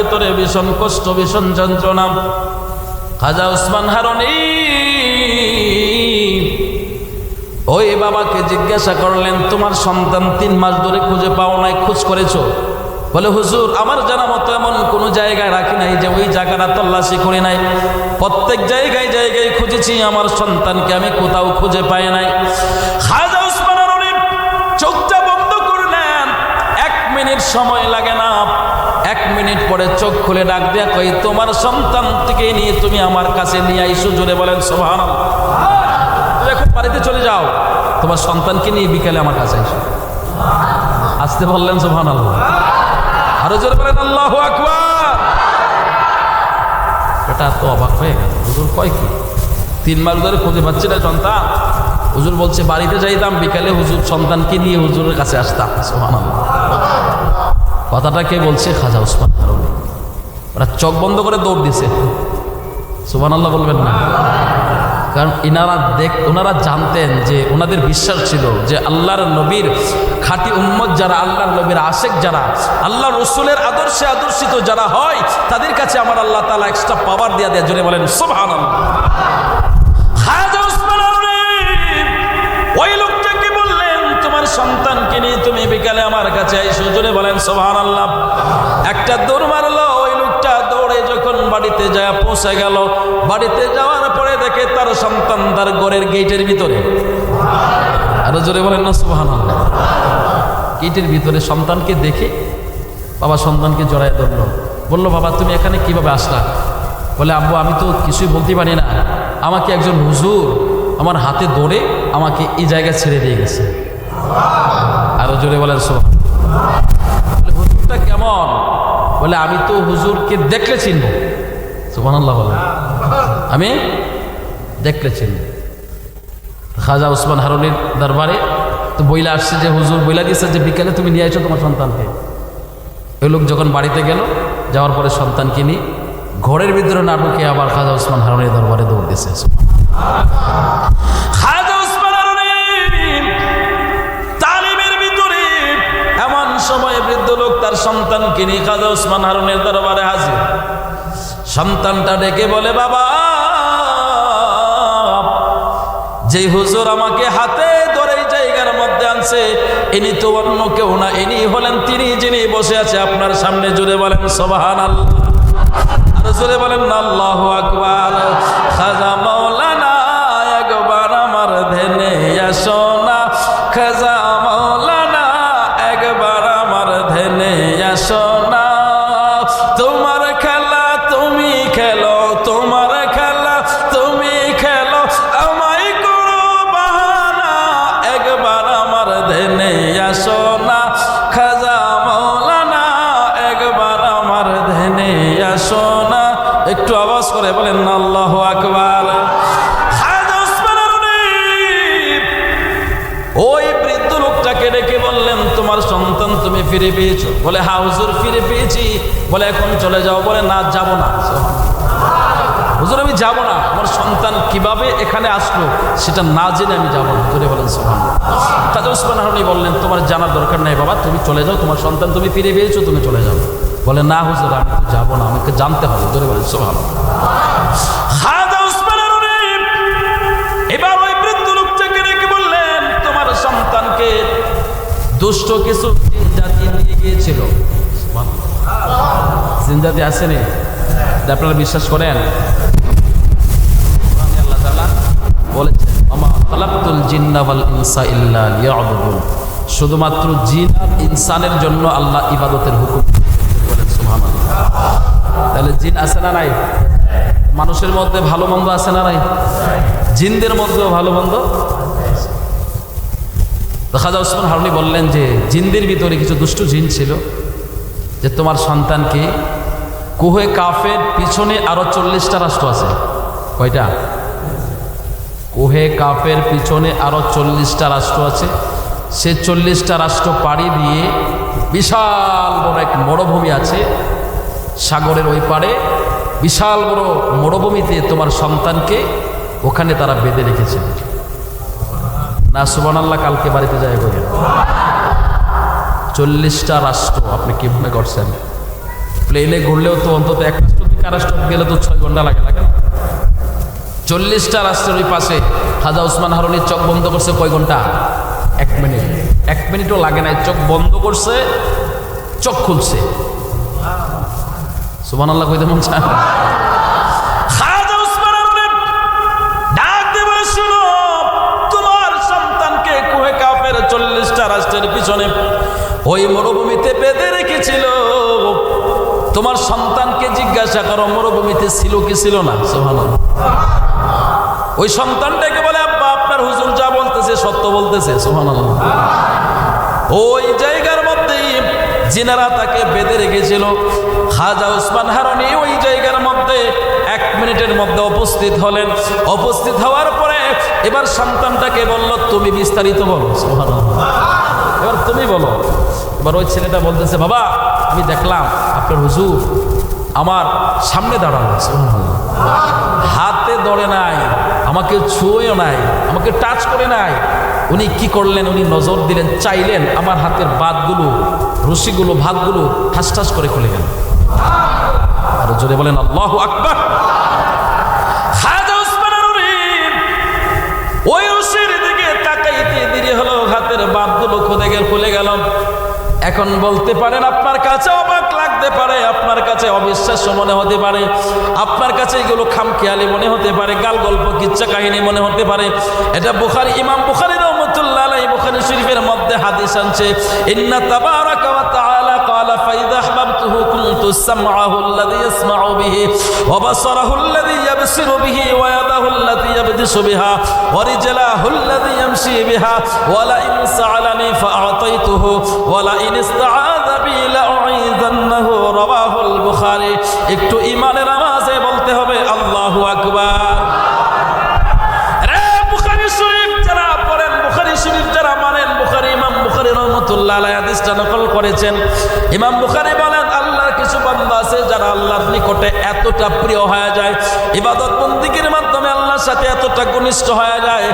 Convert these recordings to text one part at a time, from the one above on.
ভিতরে ভীষণ কষ্ট, ভীষণ যন্ত্রণা। খাজা উসমান হারনি ওই বাবাকে জিজ্ঞাসা করলেন, তোমার সন্তান তিন মাস ধরে খুঁজে পাও নাই, খোঁজ করেছ? বলে, হুজুর, আমার জানা মতো এমন কোনো জায়গায় রাখি নাই যে ওই জায়গাটা তল্লাশি করি নাই। প্রত্যেক জায়গায় জায়গায় খুঁজেছি, আমার সন্তানকে আমি কোথাও খুঁজে পাই নাই। খাজা উসমান চোখটা বন্ধ করলেন। এক মিনিট সময় লাগে মিনিট পরে চোখ খুলে ডাক দেয়া কই তোমার সন্তান থেকে নিয়ে তুমি আমার কাছে নিয়ে আইসো। জোরে বলেন তুমি এখন বাড়িতে চলে যাও। তোমার সন্তানকে নিয়ে বিকালে আমার কাছে এসো আসতে বললেন সোভান আল্লাহ আরও জোরে বলেন, আল্লাহ আকবার। এটা তো অবাক হয়ে গেল। হুজুর কয় কি? তিন মাস ধরে খুঁজে পাচ্ছি না সন্তান। হুজুর বলছে, বাড়িতে যাইতাম, বিকালে হুজুর সন্তানকে নিয়ে হুজুরের কাছে আসতাম। সোহান কথাটা কে বলছে? খাজা উসমান হারুনি ওরা চোখ বন্ধ করে দৌড় দিছে। সুবান আল্লাহ বলবেন না। কারণ ইনারা দেখ, ওনারা জানতেন যে ওনাদের বিশ্বাস ছিল যে আল্লাহর নবীর খাঁটি উম্মত যারা, আল্লাহর নবীর আশেক যারা আল্লাহ রসুলের আদর্শে আদর্শিত যারা হয়, তাদের কাছে আমার আল্লাহ তালা এক্সট্রা পাওয়ার দিয়া দেয়। জোরে বলেন হারুনি ওই লোকটাকে বললেন, তোমার তুমি বিকালে আমার কাছে এসো জোরে বলেন সোভান আল্লাহ একটা দৌড় মারলো, ওই লোকটা দৌড়ে যখন বাড়িতে যায় পৌঁছে গেল, বাড়িতে যাওয়ার পরে দেখে তার সন্তান তার ঘরের গেটের ভিতরে। আরও জোরে বলেন না সোভান আল্লাহ গেটের ভিতরে সন্তানকে দেখে বাবা সন্তানকে জড়ায় ধরলো। বলল, বাবা, তুমি এখানে কীভাবে আসলা? বলে, আব্বু, আমি তো কিছুই বলতে পারি না। আমাকে একজন হুজুর আমার হাতে ধরে আমাকে এই জায়গায় ছেড়ে দিয়ে গেছে। আরও জোরে বলেন সোহান হুজুরটা কেমন? বলে, আমি তো হুজুরকে দেখলে চিনব। সোহান আল্লাহ আমি দেখলে চিনব। খাজা হারুনির দরবারে তো বইলা আসছে যে, হুজুর বইলা দিয়েছে যে, বিকেলে তুমি নিয়ে আসো তোমার সন্তানকে। ওই লোক যখন বাড়িতে গেল, যাওয়ার পরে সন্তানকে নিয়ে ঘরের ভিতরে না ঢুকে আবার খাজা উসমান হারুনের দরবারে দৌড় দিয়েছে। সময় বৃদ্ধ লোক তার সন্তানকে নিয়ে খাজা উসমান হারুনের দরবারে হাজির। সন্তানটা ডেকে বলে, বাবা যে হুজুর আমাকে হাতে ধরে জায়গার মধ্যে আনছে, ইনি তো অন্য কেউ না, ইনি হলেন তিনি যিনি বসে আছে আপনার সামনে। জুড়ে বলেন সোবাহান আল্লাহ জোরে বলেন, আল্লাহ আকবার। খাজা বলে হা হুজুর ফিরে পেয়েছি। বলে, এখন চলে যাও। বলে, না, যাব না। হুজুর, আমি যাব না। আমার সন্তান কীভাবে এখানে আসলো, সেটা না জেনে আমি যাব না। জোরে বলেন সোহান কাজে উসমান বললেন, তোমার জানার দরকার নাই বাবা, তুমি চলে যাও। তোমার সন্তান তুমি ফিরে পেয়েছ, তুমি চলে যাও। বলে, না, হুজুর, আমি তো যাব না। আমাকে জানতে হবে। জোরে বলেন সোহান বললেন, তোমার সন্তানকে দুষ্ট কিছু গিয়েছিল। জিন আসেনি। আপনারা বিশ্বাস করেন। আল্লাহ তাআলা বলেছেন শুধুমাত্র জিন আর ইনসানের জন্য আল্লাহ ইবাদতের হুকুম বলেন তাহলে জিন আছে না নাই? মানুষের মধ্যে ভালো মন্দ আছে না নাই? জিনদের মধ্যেও ভালো মন্দ খাজা উসমান হারুনি বললেন যে, জিনদের ভিতরে কিছু দুষ্টু জিন ছিল, যে তোমার সন্তানকে কুহে কাফের পিছনে আরও চল্লিশটা রাষ্ট্র আছে। কয়টা? কুহে কাফের পিছনে আরও চল্লিশটা রাষ্ট্র আছে। সে চল্লিশটা রাষ্ট্র পাড়ি দিয়ে বিশাল বড় এক মরুভূমি আছে। সাগরের ওই পারে বিশাল বড় মরুভূমিতে তোমার সন্তানকে ওখানে তারা বেঁধে রেখেছে। না সুবান আল্লাহ কালকে বাড়িতে যায় বলে। চল্লিশটা রাষ্ট্র আপনি কি মনে করছেন প্লেনে ঘুরলেও তো অন্তত এক রাষ্ট্র গেলে তো ছয় ঘণ্টা লাগে লাগে না? চল্লিশটা রাষ্ট্রের ওই পাশে খাজা উসমান হারুনির চোখ বন্ধ করছে কয় ঘণ্টা? এক মিনিট। এক মিনিটও লাগে না চোখ বন্ধ করছে, চোখ খুলছে। সুবান আল্লাহ কইতে মন চায় ওই মরুভূমিতে বেঁধে রেখেছিল। তোমার সন্তানকে জিজ্ঞাসা করো, মরুভূমিতে ছিল কি ছিল না? সুবহানাল্লাহ। ওই সন্তানটাকে বলে, আব্বা, আপনার হুজুর যা বলতেছে, সত্য বলতেছে। সুবহানাল্লাহ। ওই জায়গার মধ্যেই জিনারা তাকে বেঁধে রেখেছিল। খাজা উসমান হারনি ওই জায়গার মধ্যে এক মিনিটের মধ্যে উপস্থিত হলেন। উপস্থিত হওয়ার পরে এবার সন্তানটাকে বলল, তুমি বিস্তারিত বলো। সুবহানাল্লাহ। এবার তুমি বলো। এবার ওই ছেলেটা বলতেছে, বাবা, আমি দেখলাম আপনার হুজুর আমার সামনে দাঁড়ানো সুবহানাল্লাহ। হাতে দড়ে নাই, আমাকে ছুঁয়েও নাই, আমাকে টাচ করে নাই। উনি কি করলেন? উনি নজর দিলেন, চাইলেন আমার হাতের বাদগুলো রশিগুলো, ভাতগুলো ঠাস ঠাস করে খুলে গেল। আর জোরে বলেন, আল্লাহ আকবার! এখন বলতে পারেন আপনার কাছে অবাক লাগতে পারে আপনার কাছে অবিশ্বাস্য মনে হতে পারে আপনার কাছে এগুলো খামখেয়ালি মনে হতে পারে গাল গল্প কিচ্ছা কাহিনী মনে হতে পারে এটা বুখারি ইমাম বুখারি রহমতুল্লাহ আলাই বুখারি শরীফের মধ্যে হাদিস আনছে ইন্না তাবারাকা ওয়া তাআলা قال فإذا أحببته كنت سمعه الذي يسمع به وبصره الذي يبصر به ويده التي يبدس بها ورجلاه الذي يمشي بها ولئن سألني فأعطيته একটু ইমানের আমাজে বলতে হবে, আল্লাহ আকবার। যারা ইমাম আল্লাহর কিছু আছে যারা নিকটে এতটা প্রিয় হয়ে যায়। ইবাদত মাধ্যমে আল্লাহর সাথে এতটা যায়।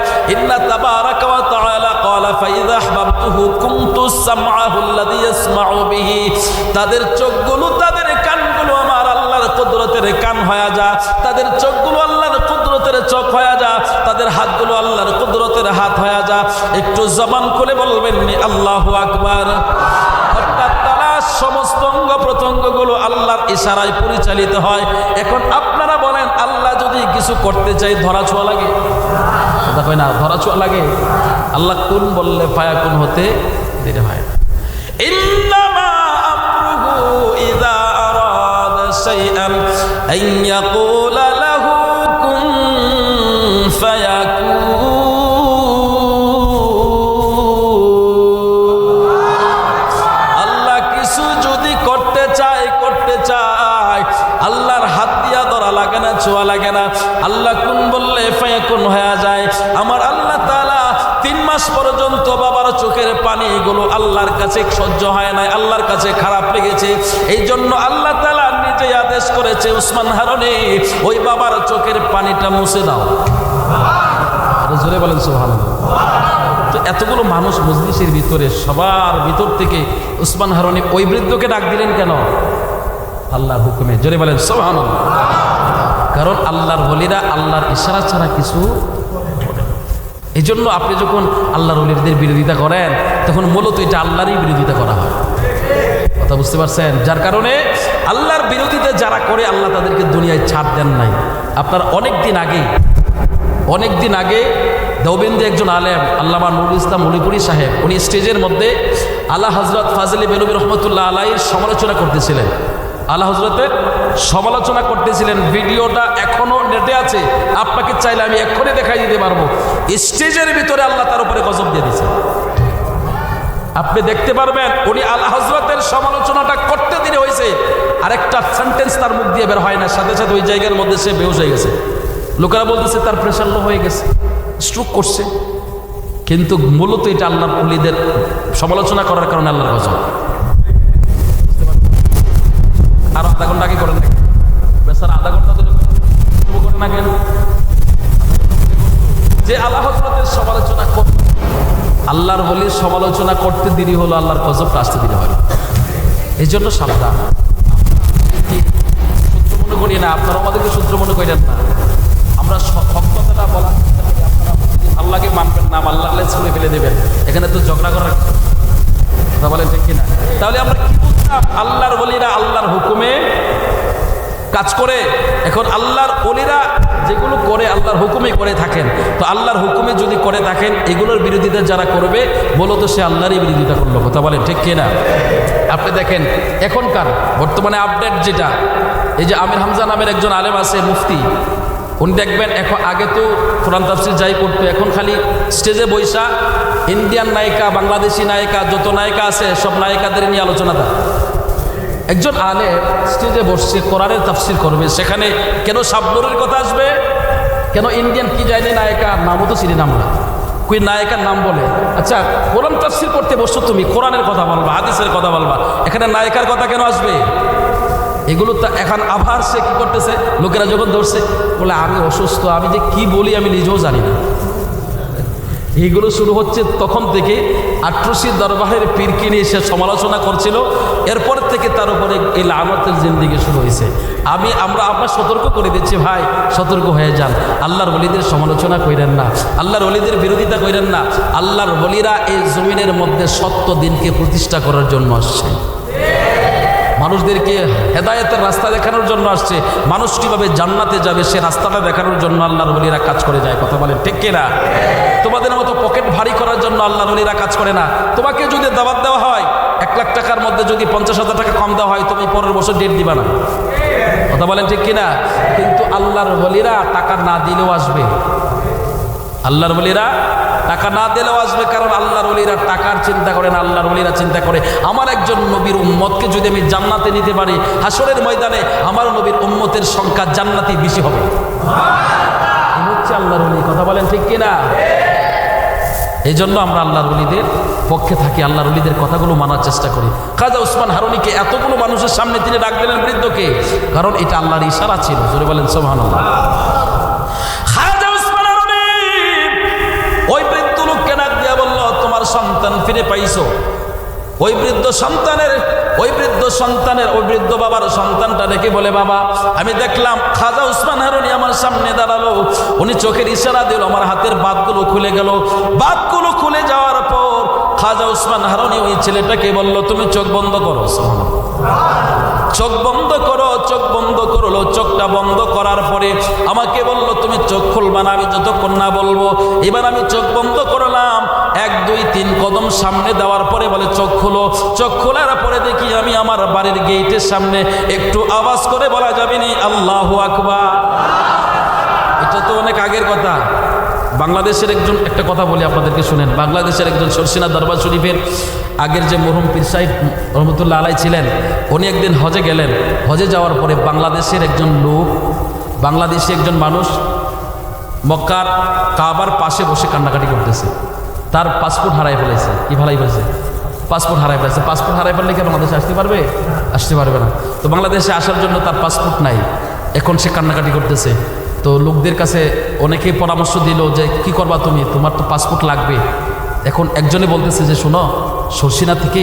তাদের চোখগুলো, তাদের কানগুলো আমার আল্লাহর কুদরতের কান হয়ে যা। তাদের চোখগুলো আল্লাহর কুদরতের চোখ হয়ে যা। তাদের হাতগুলো আল্লাহর কুদরতের হাত হয়ে যা। একটু জবান খুলে বলবেন আল্লাহু আকবার। সমস্ত অঙ্গ প্রত্যঙ্গগুলো আল্লাহর ইশারায় পরিচালিত হয়। এখন আপনারা বলেন, আল্লাহ যদি কিছু করতে চাই ধরা ছোঁয়া লাগে? না, ধরা ছোঁয়া লাগে। আল্লাহ কোন বললে ফায়া কোন হতে দেরি হয় আরাদা কাছে সহ্য হয় নাই, আল্লাহর কাছে খারাপ লেগেছে। এই জন্য আল্লাহ তালা নিজে আদেশ করেছে, উসমান হারনে, ওই বাবার চোখের পানিটা মুছে দাও। জোরে বলেন সুবহানাল্লাহ। তো এতগুলো মানুষ মজলিসের ভিতরে, সবার ভিতর থেকে উসমান হারনি ওই বৃদ্ধকে ডাক দিলেন কেন? আল্লাহর হুকুমে। জোরে বলেন সোহান কারণ আল্লাহর বলিরা আল্লাহর ইশারা ছাড়া কিছু। এই জন্য আপনি যখন আল্লাহর অলিদের বিরোধিতা করেন, তখন মূলত এটা আল্লাহরই বিরোধিতা করা হয়। কথা বুঝতে পারছেন? যার কারণে আল্লাহর বিরোধিতা যারা করে, আল্লাহ তাদেরকে দুনিয়ায় ছাড় দেন নাই। আপনার অনেক দিন আগে, অনেক দিন আগে দেওবেন্দি একজন আলেম, আল্লামা নুরুল ইসলাম মণিপুরি সাহেব, উনি স্টেজের মধ্যে আল্লাহ হজরত ফাজলি বেনবী রহমতুল্লাহ আলাইয়ের সমালোচনা করতেছিলেন। আল্লাহ হজরতের সমালোচনা করতেছিলেন, ভিডিওটা এখনও নেটে আছে, আপনাকে চাইলে আমি এক্ষুনি দেখাই দিতে পারব। স্টেজের ভিতরে আল্লাহ তার উপরে গজব দিয়ে দিয়েছে আপনি দেখতে পারবেন, উনি আল্লাহ হজরতের সমালোচনাটা করতে দিনে হয়েছে। আরেকটা সেন্টেন্স তার মুখ দিয়ে বের হয় না, সাথে সাথে ওই জায়গার মধ্যে সে বেউস হয়ে গেছে। লোকেরা বলতেছে, তার প্রেশার লো হয়ে গেছে স্ট্রোক করছে। কিন্তু মূলত এটা আল্লাহ পুলিদের সমালোচনা করার কারণে আল্লাহর গজব আর আধা ঘণ্টা আগে করেন বেচারা আধা ঘণ্টা ধরে করেন না কেন? যে আল্লাহ সমালোচনা কর আল্লাহর বলির সমালোচনা করতে দেরি হলো, আল্লাহর গজবটা আসতে দেরি হয় এই জন্য সাবধান। করি না আপনারা আমাদেরকে শত্রু মনে করেন না। আমরা স- হক কথাটা বলার আপনারা আল্লাহকে মানবেন না আল্লাহ করে ফেলে দেবেন। এখানে তো ঝগড়া করার। কথা বলেন ঠিক কিনা? তাহলে আমরা কি বুঝলাম? আল্লাহর বলিরা আল্লাহর হুকুমে কাজ করে। এখন আল্লাহর অলিরা যেগুলো করে, আল্লাহর হুকুমে করে থাকেন। তো আল্লাহর হুকুমে যদি করে থাকেন, এগুলোর বিরোধিতা যারা করবে বলো তো সে আল্লাহরই বিরোধিতা করল। কথা বলেন ঠিক কিনা? আপনি দেখেন, এখনকার বর্তমানে আপডেট যেটা, এই যে আমির হামজা নামের একজন আলেম আছে, মুফতি। উনি দেখবেন, এখন আগে তো কোরআন তাফসির যাই করতো, এখন খালি স্টেজে বৈশা ইন্ডিয়ান নায়িকা, বাংলাদেশি নায়িকা, যত নায়িকা আছে, সব নায়িকাদের নিয়ে আলোচনা দেয়। একজন আলে স্টেজে বসছে, কোরআনের তাফসির করবে, সেখানে কেন সাবনুরের কথা আসবে? কেন ইন্ডিয়ান কি যায়নি নায়িকা, নামও তো চিনি নাম না কুই নায়িকার নাম বলে? আচ্ছা কোরআন তাফসির করতে বসছো তুমি, কোরআনের কথা বলবা, হাদিসের কথা বলবা, এখানে নায়িকার কথা কেন আসবে? এগুলো তো এখন আবার সে কী করতেছে? লোকেরা যখন ধরছে, বলে, আমি অসুস্থ, আমি যে কি বলি আমি নিজেও জানি না। এইগুলো শুরু হচ্ছে তখন থেকে আট্রসি দরবারের পীরকে নিয়ে সে সমালোচনা করছিল। এরপর থেকে তার উপরে এই লানতের জিন্দিগি শুরু হয়েছে। আমি, আমরা আমরা সতর্ক করে দিচ্ছি, ভাই, সতর্ক হয়ে যান। আল্লাহর বলিদের সমালোচনা করেন না। আল্লাহর বলিদের বিরোধিতা করেন না। আল্লাহর বলিরা এই জমিনের মধ্যে সত্য দিনকে প্রতিষ্ঠা করার জন্য আসছে। মানুষদেরকে হেদায়েতের রাস্তা দেখানোর জন্য আসছে। মানুষ কীভাবে জান্নাতে যাবে, সে রাস্তাটা দেখানোর জন্য আল্লাহর বলিরা কাজ করে যায়। কথা বলেন ঠিক কিনা? তোমাদের মতো পকেট ভারী করার জন্য আল্লাহর বলিরা কাজ করে না। তোমাকে যদি দাবাত দেওয়া হয়, এক লাখ টাকার মধ্যে যদি পঞ্চাশ হাজার টাকা কম দেওয়া হয়, তুমি পরের বছর ডেট দিবা না। কথা বলেন ঠিক কিনা? কিন্তু আল্লাহর বলিরা টাকা না দিলেও আসবে। আল্লাহর বলিরা টাকা না দিলেও আসবে কারণ আল্লাহর বলিরা টাকার চিন্তা করে না, আল্লাহর বলিরা চিন্তা করে। আমার একজন নবীর উম্মতকে যদি আমি জান্নাতে নিতে পারি হাসরের ময়দানে আমার নবীর উম্মতের সংখ্যা জান্নাতি বেশি হবে। হচ্ছে আল্লাহর বলি কথা বলেন ঠিক কিনা? এই জন্য আমরা আল্লাহর অলিদের পক্ষে থাকি, আল্লাহর অলিদের কথাগুলো মানার চেষ্টা করি। খাজা উসমান হারুনিকে এতগুলো মানুষের সামনে তিনি ডাক দিলেন বৃদ্ধকে, কারণ এটা আল্লাহর ইশারা ছিল। জোরে বলেন সোহান সন্তান ফিরে পাইছো। ওই বৃদ্ধ সন্তানের, ওই বৃদ্ধ সন্তানের, ওই বৃদ্ধ বাবার সন্তানটা রেখে বলে, বাবা, আমি দেখলাম খাজা উসমান হারুনি আমার সামনে দাঁড়াল। উনি চোখের ইশারা দিল, আমার হাতের বাতগুলো খুলে গেল। বাতগুলো খুলে যাওয়ার পর খাজা উসমান হারুনি ওই ছেলেটাকে বলল, তুমি চোখ বন্ধ করো চোখ বন্ধ করো, চোখ বন্ধ করল চোখটা বন্ধ করার পরে আমাকে বলল, তুমি চোখ খুলবা না, আমি যতক্ষণ না বলব। এবার আমি চোখ বন্ধ করলাম। এক, দুই, তিন কদম সামনে দেওয়ার পরে বলে, চোখ খুলো। চোখ খোলার পরে দেখি আমি আমার বাড়ির গেটের সামনে একটু আওয়াজ করে বলা যাবে নি, আল্লাহ আকবা এটা তো অনেক আগের কথা। বাংলাদেশের একজন, একটা কথা বলি আপনাদেরকে শুনেন। বাংলাদেশের একজন সরসিনা দরবার শরীফের আগের যে মরহুম পীর সাহেব রহমতুল্লাহ আলাই ছিলেন, উনি একদিন হজে গেলেন। হজে যাওয়ার পরে বাংলাদেশের একজন লোক, বাংলাদেশি একজন মানুষ, মক্কার কাবার পাশে বসে কান্নাকাটি করতেছে। তার পাসপোর্ট হারাই ফেলেছে। কি ভালাই ফেলেছে? পাসপোর্ট হারাই ফেলেছে। পাসপোর্ট হারাই ফেললে কি বাংলাদেশে আসতে পারবে? আসতে পারবে না। তো বাংলাদেশে আসার জন্য তার পাসপোর্ট নাই। এখন সে কান্নাকাটি করতেছে। তো লোকদের কাছে অনেকেই পরামর্শ দিল যে, কি করবা তুমি? তোমার তো পাসপোর্ট লাগবে। এখন একজনে বলতেছে যে, শোনো, সরসিনা থেকে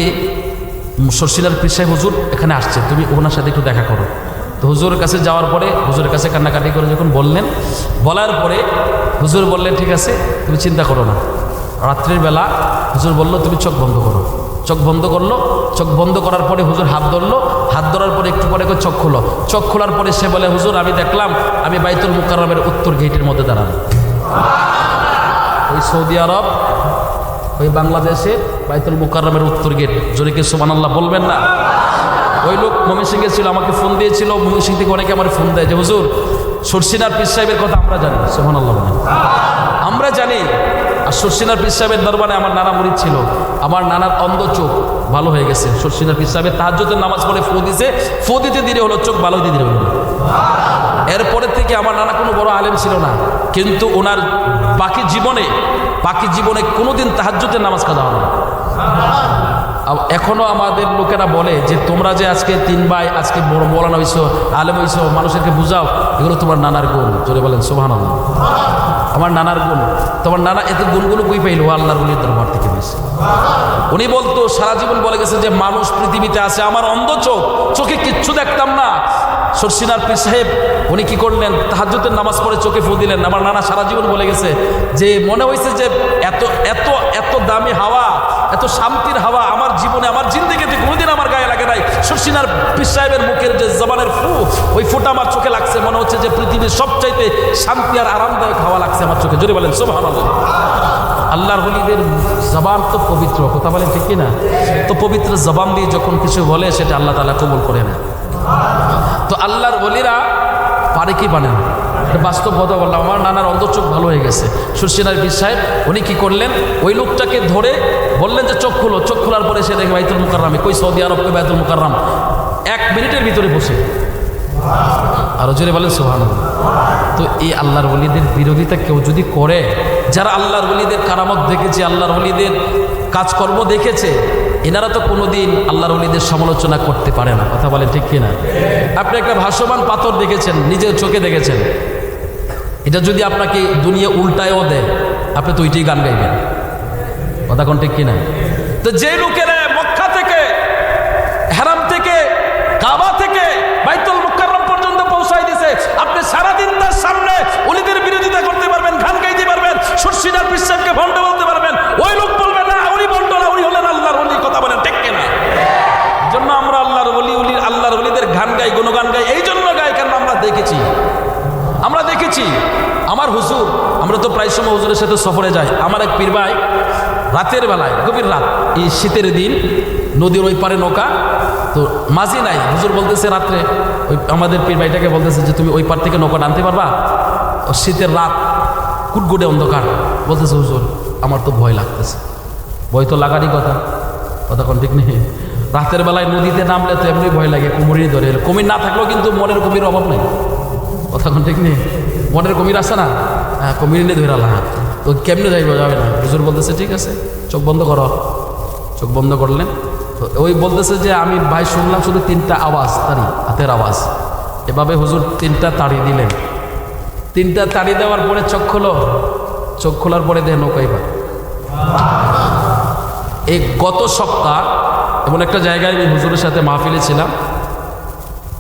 পীর সাহেব হুজুর এখানে আসছে। তুমি ওনার সাথে একটু দেখা করো। তো হুজুরের কাছে যাওয়ার পরে হুজুরের কাছে কান্নাকাটি করে যখন বললেন, বলার পরে হুজুর বললেন, ঠিক আছে, তুমি চিন্তা করো না। রাত্রির বেলা হুজুর বলল, তুমি চোখ বন্ধ করো। চোখ বন্ধ করল। চোখ বন্ধ করার পরে হুজুর হাত ধরলো। হাত ধরার পরে একটু পরে চোখ খুলো। চোখ খোলার পরে সে বলে, হুজুর, আমি দেখলাম, আমি বাইতুল মুকাররমের উত্তর গেটের মধ্যে দাঁড়ানো ওই সৌদি আরব, ওই বাংলাদেশের বাইতুল মুকাররমের উত্তর গেট। জোরে কি সুবহানাল্লাহ বলবেন না? ওই লোক ময়মনসিংহে ছিল আমাকে ফোন দিয়েছিল। ময়মনসিংহ থেকে অনেকে আমার ফোন দেয় যে, হুজুর, সরসিনার পীর সাহেবের কথা আমরা জানি। সুবহানাল্লাহ আল্লাহ আমরা জানি সরসিনার পীর সাহেবের দরবারে আমার নানা মরিদ ছিল। আমার নানার অন্ধ চোখ ভালো হয়ে গেছে। সরসিনার পীর সাহেবের তাহাজ্জুদের নামাজ পড়ে ফো দিছে। ফো দিতে দিলে হলো, চোখ ভালো দিতে দিলে হলো। এরপরে থেকে আমার নানা কোনো বড় আলেম ছিল না। কিন্তু ওনার বাকি জীবনে বাকি জীবনে কোনোদিন তাহাজ্জুদের নামাজ কাজা হবে না। আ- এখনও আমাদের লোকেরা বলে যে, তোমরা যে আজকে তিন ভাই, আজকে বড় মৌলানা হইছো, আলেম হইছো, মানুষেরকে বুঝাও, এগুলো তোমার নানার গুণ। জোরে বলেন সোহান আমার নানার গুণ। তোমার নানা এত গুণগুলো কই পাইলো? আল্লাহর উলির দরবার থেকে বেশি উনি বলতো, সারা জীবন বলে গেছে যে, মানুষ পৃথিবীতে আছে, আমার অন্ধ চোখ, চোখে কিচ্ছু দেখতাম না। সরসিনার পীর সাহেব, উনি কি করলেন? তাহাজ্জুদের নামাজ পড়ে চোখে ফু দিলেন। আমার নানা সারা জীবন বলে গেছে যে, মনে হয়েছে যে, এত এত এত দামি হাওয়া, এত শান্তির হাওয়া আমার জীবনে, আমার জিন্দিগিতে কোনোদিন আমার গায়ে নাই পীর সাহেবের মুখের যে জবানের ফু, ওই ফুটা আমার চোখে লাগছে। মনে হচ্ছে যে পৃথিবীর সবচাইতে শান্তি আর আরামদায়ক হাওয়া লাগছে আমার চোখে। জোরে বলেন সোভান আল্লাহর হলিদের জবান তো পবিত্র, কথা বলেন ঠিক কিনা? তো পবিত্র জবান দিয়ে যখন কিছু বলে, সেটা আল্লাহ তালা কবুল করে না তো আল্লাহর বলিরা পারে কি পারে না? বাস্তব কথা বললাম, আমার নানার অন্তর্চোখ ভালো হয়ে গেছে। সুরসিনার বীর সাহেব, উনি কি করলেন? ওই লোকটাকে ধরে বললেন যে চোখ খুলো, চোখ খোলার পরে সে দেখে বাইতুল মুকাররামে। কই সৌদি আরব কই বাইতুল মুকাররাম? এক মিনিটের ভিতরে বসে। আরও জোরে বলেন সোহান তো এই আল্লাহর ওলিদের বিরোধিতা কেউ যদি করে, যারা আল্লাহর বলিদের কারামত দেখেছে, আল্লাহর ওলিদের কাজকর্ম দেখেছে, এনারা তো কোনোদিন আল্লাহর ওলিদের সমালোচনা করতে পারে না। কথা বলেন ঠিক কিনা? আপনি একটা ভাসমান পাথর দেখেছেন, নিজের চোখে দেখেছেন। এটা যদি আপনাকে দুনিয়া উল্টায়ও দেয়, আপনি তো ওইটাই গান গাইবেন। কথা কোন ঠিক কিনা? তো যে লোকেরা মক্কা থেকে, হেরাম থেকে, কাবা থেকে বাইতুল মুকাররম পর্যন্ত পৌঁছাই দিছে, আপনি সারাদিন তার সামনে উলিদের বিরোধিতা করতে পারবেন গান গাইতে পারবেন সুরসিদার বিশ্বাসকে ভণ্ড বলতে পারবেন, ওই লোক বলবে, না, উনি ভণ্ড না, উনি হলেন আল্লাহর উলি কথা বলেন ঠিক কিনা? জন্য আমরা আল্লাহর ওলি, উলি, আল্লাহর ওলিদের গান গাই, গুণগান গাই, এই জন্য গাই, কারণ আমরা দেখেছি। আমরা দেখেছি, আমার হুজুর, আমরা তো প্রায় সময় হুজুরের সাথে সফরে যাই। আমার এক পীর ভাই রাতের বেলায়, গভীর রাত। এই শীতের দিন, নদীর ওই পারে নৌকা, তো মাঝি নাই। হুজুর বলতেছে রাত্রে, ওই আমাদের পীর ভাইটাকে বলতেছে যে, তুমি ওই পার থেকে নৌকা টানতে পারবা? শীতের রাত, কুটকুটে অন্ধকার। বলতেছে, হুজুর, আমার তো ভয় লাগতেছে। ভয় তো লাগারই কথা। কথা কোন ঠিক নেই? রাতের বেলায় নদীতে নামলে তো এমনি ভয় লাগে, কুমিরই ধরে। কুমির না থাকলেও কিন্তু মনের কুমির অভাব নেই। কথা কোন ঠিক নেই? মনের কুমির আছে না? হ্যাঁ কুমির নিয়ে ধরে আল্লাহ তো কেমনে যাইব যাবে না? হুজুর বলতেছে, ঠিক আছে, চোখ বন্ধ করো। চোখ বন্ধ করলেন। তো ওই বলতেছে যে, আমি ভাই শুনলাম শুধু তিনটা আওয়াজ, তারি, হাতের আওয়াজ। এভাবে হুজুর তিনটা তাড়ি দিলেন। তিনটা তাড়ি দেওয়ার পরে চোখ খোলো। চোখ খোলার পরে দেহ নৌকাই পায় এই গত সপ্তাহ এমন একটা জায়গায় আমি হুজুরের সাথে মাহফিলে ছিলাম।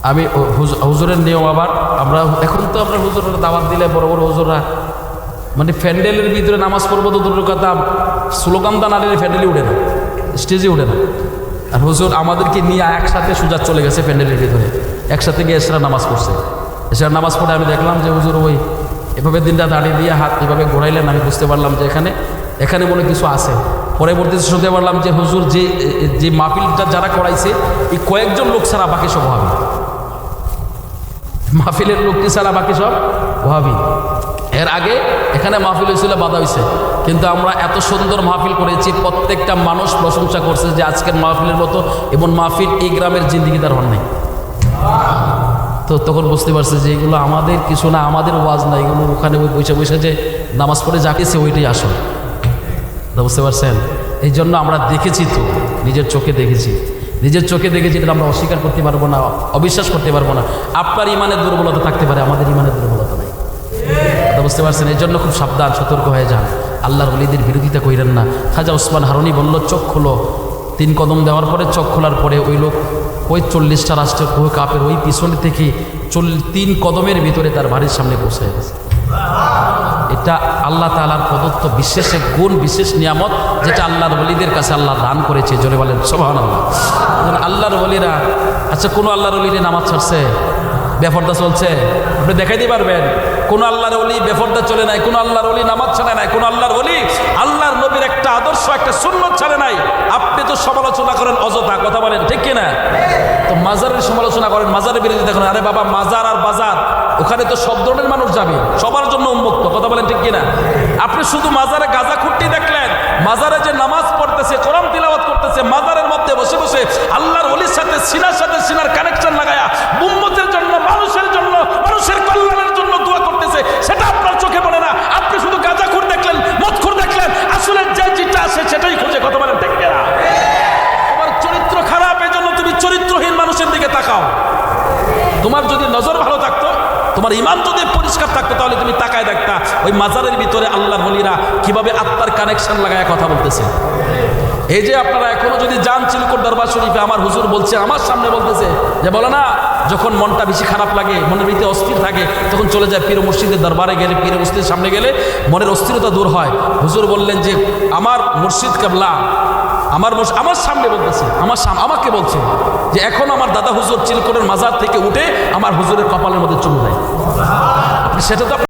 আমি হুজুরের নিয়ম আবার, আমরা এখন তো আমরা হুজুরের দাওয়াত দিলে বড় বড় হুজুররা মানে প্যান্ডেলের ভিতরে নামাজ পড়ব তো দূরের কথা, স্লোগান দান আনলে প্যান্ডেলে উঠে না স্টেজে উঠে না। আর হুজুর আমাদেরকে নিয়ে একসাথে সুজাত চলে গেছে প্যান্ডেলের ভিতরে, একসাথে গিয়ে এসরা নামাজ পড়ছে। এসরা নামাজ পড়ে আমি দেখলাম যে হুজুর ওই এভাবে দিনটা দাঁড়িয়ে দিয়ে হাত এভাবে ঘোরাইলেন, আমি বুঝতে পারলাম যে এখানে এখানে মনে কিছু আছে। পরবর্তীতে শুনতে পারলাম যে হুজুর যে যে মাহফিলটা যারা করাইছে, এই কয়েকজন লোক ছাড়া বাকি সব হবে মাহফিলের লোকটি ছাড়া বাকি সব ওহাবি এর আগে এখানে মাহফিল হয়েছিল, বাধা হয়েছে। কিন্তু আমরা এত সুন্দর মাহফিল করেছি, প্রত্যেকটা মানুষ প্রশংসা করছে যে আজকের মাহফিলের মতো এবং মাহফিল এই গ্রামের জিন্দিগিদার হন নাই। তো তখন বুঝতে পারছে যে এগুলো আমাদের কিছু না, আমাদের ওয়াজ না, এগুলো ওখানে ওই বসে বসে যে নামাজ পড়ে যাকেছে ওইটাই আসল। বুঝতে পারছেন? এই জন্য আমরা দেখেছি তো, নিজের চোখে দেখেছি। নিজের চোখে দেখেছি এটা আমরা অস্বীকার করতে পারব না, অবিশ্বাস করতে পারব না। আপনার ইমানের দুর্বলতা থাকতে পারে, আমাদের ইমানের দুর্বলতা বুঝতে পারছেন? এই জন্য খুব সাবধান, সতর্ক হয়ে যান। আল্লাহর অলিদের বিরোধিতা কইরেন না। খাজা ওসমান হারুনি বলল, চোখ খোলো। তিন কদম দেওয়ার পরে চোখ খোলার পরে ওই লোক ওই চল্লিশটা রাষ্ট্রের কুহ কাপের ওই পিছনে থেকে চল, তিন কদমের ভিতরে তার বাড়ির সামনে পৌঁছে গেছে। এটা আল্লাহ তালার প্রদত্ত বিশেষ গুণ, বিশেষ নিয়ামত, যেটা আল্লাহর বলিদের কাছে আল্লাহ দান করেছে। জোরে বলেন সোহান আল্লাহ আল্লাহর বলিরা আচ্ছা কোনো আল্লাহর অলিরে নামাজ ছাড়ছে? বেফর্দা চলছে। আপনি দেখাইতে পারবেন, কোন আল্লাহর অলি বেফর্দা চলে নাই, কোন আল্লাহর অলি নামাজ ছাড়ে নাই, কোন আল্লাহর অলি আল্লাহর নবীর একটা আদর্শ, একটা সুন্নত ছাড়ে নাই। আপনি তো সমালোচনা করেন, অযথা কথা বলেন, ঠিক কিনা তো মাজারের সমালোচনা করেন, মাজারের বিরোধিতা করেন, আরে বাবা, মাজার আর বাজার, ওখানে তো সব ধরনের মানুষ যাবে, সবার জন্য উন্মুক্ত, কথা বলেন ঠিক কিনা আপনি শুধু মাজারে গাঁজা খুঁটি দেখলেন, মাজারে যে নামাজ পড়তেছে, কোরআন তিলাওয়াত করতেছে, মাজারের মধ্যে বসে বসে আল্লাহর অলির সাথে, সিনার সাথে, সিনার কানেকশন লাগায়া, উম্মতের জন্য মানুষের কল্যাণের জন্য দোয়া করতেছে, সেটা আপনার চোখে পড়ে না। আপনি শুধু গাজা খুর দেখলেন মদ দেখলেন আসলে যে যেটা আছে সেটাই খুঁজে কথা বলেন ঠিক কিনা? তোমার চরিত্র খারাপ এই জন্য তুমি চরিত্রহীন মানুষের দিকে তাকাও। তোমার যদি নজর ভালো থাকতো, তোমার ইমান যদি পরিষ্কার থাকতো, তাহলে তুমি তাকায় দেখতা, ওই মাজারের ভিতরে আল্লাহর বলিরা কীভাবে আত্মার কানেকশন লাগায় কথা বলতেছে। এই যে আপনারা এখনও যদি যান চিলকোট দরবার শরীফে, আমার হুজুর বলছে, আমার সামনে বলতেছে যে, বলে না যখন মনটা বেশি খারাপ লাগে, মনের ভিতরে অস্থির থাকে, তখন চলে যায় পীর মসজিদের দরবারে গেলে, পীর মসজিদের সামনে গেলে মনের অস্থিরতা দূর হয়। হুজুর বললেন যে, আমার মসজিদ কাবলা, আমার আমার সামনে বলতেছে, আমার সাম, আমাকে বলছে যে, এখন আমার দাদা হুজুর চিলকোটের মাজার থেকে উঠে আমার হুজুরের কপালের মধ্যে চুমু দেয়। আপনি সেটা তো